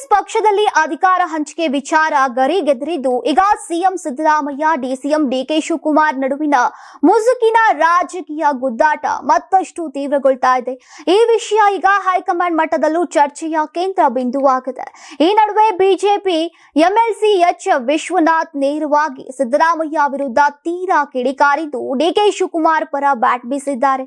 ಕಾಂಗ್ರೆಸ್ ಪಕ್ಷದಲ್ಲಿ ಅಧಿಕಾರ ಹಂಚಿಕೆ ವಿಚಾರ ಗರಿಗೆದರಿದ್ದು ಈಗ CM Siddaramaiah, DCM DK Shivakumar ನಡುವಿನ ಮುಸುಕಿನ ರಾಜಕೀಯ ಗುದ್ದಾಟ ಮತ್ತಷ್ಟು ತೀವ್ರಗೊಳ್ತಾ ಇದೆ. ಈ ವಿಷಯ ಈಗ ಹೈಕಮಾಂಡ್ ಮಟ್ಟದಲ್ಲೂ ಚರ್ಚೆಯ ಕೇಂದ್ರ ಬಿಂದುವಾಗಿದೆ. ಈ ನಡುವೆ ಬಿಜೆಪಿ, ಎಂಎಲ್ಸಿ ಎಚ್ ವಿಶ್ವನಾಥ್ ನೇರವಾಗಿ ಸಿದ್ದರಾಮಯ್ಯ ವಿರುದ್ಧ ತೀರಾ ಕಿಡಿಕಾರಿದ್ದು ಡಿಕೆ ಶಿವಕುಮಾರ್ ಪರ ಬ್ಯಾಟ್ ಬೀಸಿದ್ದಾರೆ.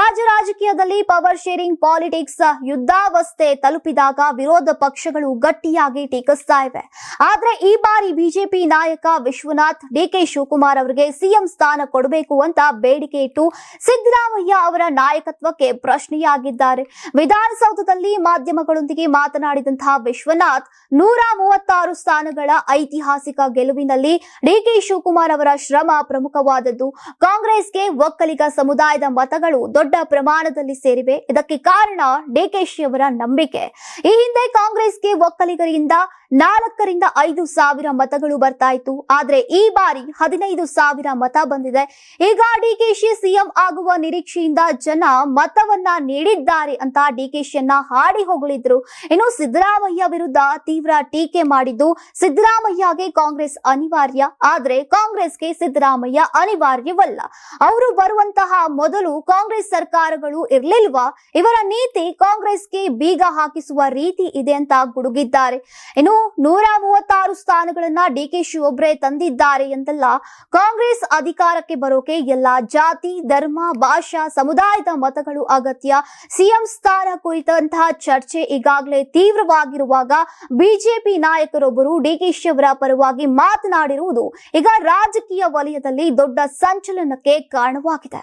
ರಾಜ್ಯ ರಾಜಕೀಯದಲ್ಲಿ ಪವರ್ ಶೇರಿಂಗ್ ಪಾಲಿಟಿಕ್ಸ್ ಯುದ್ಧಾವಸ್ಥೆ ತಲುಪಿದಾಗ ವಿರೋಧ ಪಕ್ಷಗಳು ಗಟ್ಟಿಯಾಗಿ ಟೀಕಿಸ್ತಾ ಇವೆ. ಆದ್ರೆ ಈ ಬಾರಿ ಬಿಜೆಪಿ ನಾಯಕ ವಿಶ್ವನಾಥ್, ಡಿಕೆ ಶಿವಕುಮಾರ್ ಅವರಿಗೆ ಸಿಎಂ ಸ್ಥಾನ ಕೊಡಬೇಕು ಅಂತ ಬೇಡಿಕೆ ಇಟ್ಟು ಸಿದ್ದರಾಮಯ್ಯ ಅವರ ನಾಯಕತ್ವಕ್ಕೆ ಪ್ರಶ್ನೆಯಾಗಿದ್ದಾರೆ. ವಿಧಾನಸೌಧದಲ್ಲಿ ಮಾಧ್ಯಮಗಳೊಂದಿಗೆ ಮಾತನಾಡಿದಂತಹ ವಿಶ್ವನಾಥ್, ನೂರ ಮೂವತ್ತಾರು ಸ್ಥಾನಗಳ ಐತಿಹಾಸಿಕ ಗೆಲುವಿನಲ್ಲಿ ಡಿಕೆ ಶಿವಕುಮಾರ್ ಅವರ ಶ್ರಮ ಪ್ರಮುಖವಾದದ್ದು. ಕಾಂಗ್ರೆಸ್ಗೆ ಒಕ್ಕಲಿಗ ಸಮುದಾಯದ ಮತಗಳು ದೊಡ್ಡ ಪ್ರಮಾಣದಲ್ಲಿ ಸೇರಿವೆ. ಇದಕ್ಕೆ ಕಾರಣ ಡಿಕೆಶಿ ಅವರ ನಂಬಿಕೆ. ಈ ಹಿಂದೆ ಕಾಂಗ್ರೆಸ್ಗೆ ಒಕ್ಕಲಿಗರಿಂದ ನಾಲ್ಕರಿಂದ ಐದು ಸಾವಿರ ಮತಗಳು ಬರ್ತಾ ಇತ್ತು ಆದ್ರೆ ಈ ಬಾರಿ ಹದಿನೈದು ಸಾವಿರ ಮತ ಬಂದಿದೆ. ಈಗ ಡಿಕೆಶಿ ಸಿಎಂ ಆಗುವ ನಿರೀಕ್ಷೆಯಿಂದ ಜನ ಮತವನ್ನ ನೀಡಿದ್ದಾರೆ ಅಂತ ಡಿಕೆಶಿಯನ್ನ ಹಾಡಿ ಹೊಗಳಿದ್ರು. ಇನ್ನು ಸಿದ್ದರಾಮಯ್ಯ ವಿರುದ್ಧ ತೀವ್ರ ಟೀಕೆ ಮಾಡಿದ್ದು ಸಿದ್ದರಾಮಯ್ಯಗೆ ಕಾಂಗ್ರೆಸ್ ಅನಿವಾರ್ಯ. ಆದ್ರೆ ಕಾಂಗ್ರೆಸ್ಗೆ ಸಿದ್ದರಾಮಯ್ಯ ಅನಿವಾರ್ಯವಲ್ಲ. ಅವರು ಬರುವಂತಹ ಮೊದಲು ಕಾಂಗ್ರೆಸ್ ಸರ್ಕಾರಗಳು ಇರ್ಲಿಲ್ವಾ? ಇವರ ನೀತಿ ಕಾಂಗ್ರೆಸ್ಗೆ ಬೀಗ ಹಾಕಿಸುವ ರೀತಿ ಇದೆ ಅಂತ ಗುಡುಗಿದ್ದಾರೆ ಇನ್ನು ನೂರ ಮೂವತ್ತಾರು ಸ್ಥಾನಗಳನ್ನ ಡಿಕೆಶಿ ಒಬ್ರೇ ತಂದಿದ್ದಾರೆ ಎಂದಲ್ಲ, ಕಾಂಗ್ರೆಸ್ ಅಧಿಕಾರಕ್ಕೆ ಬರೋಕೆ ಎಲ್ಲಾ ಜಾತಿ, ಧರ್ಮ, ಭಾಷಾ, ಸಮುದಾಯದ ಮತಗಳು ಅಗತ್ಯ. ಸಿಎಂ ಸ್ಥಾನ ಕುರಿತಂತಹ ಚರ್ಚೆ ಈಗಾಗಲೇ ತೀವ್ರವಾಗಿರುವಾಗ ಬಿಜೆಪಿ ನಾಯಕರೊಬ್ಬರು ಡಿಕೆಶಿ ಅವರ ಪರವಾಗಿ ಮಾತನಾಡಿರುವುದು ಈಗ ರಾಜಕೀಯ ವಲಯದಲ್ಲಿ ದೊಡ್ಡ ಸಂಚಲನಕ್ಕೆ ಕಾರಣವಾಗಿದೆ.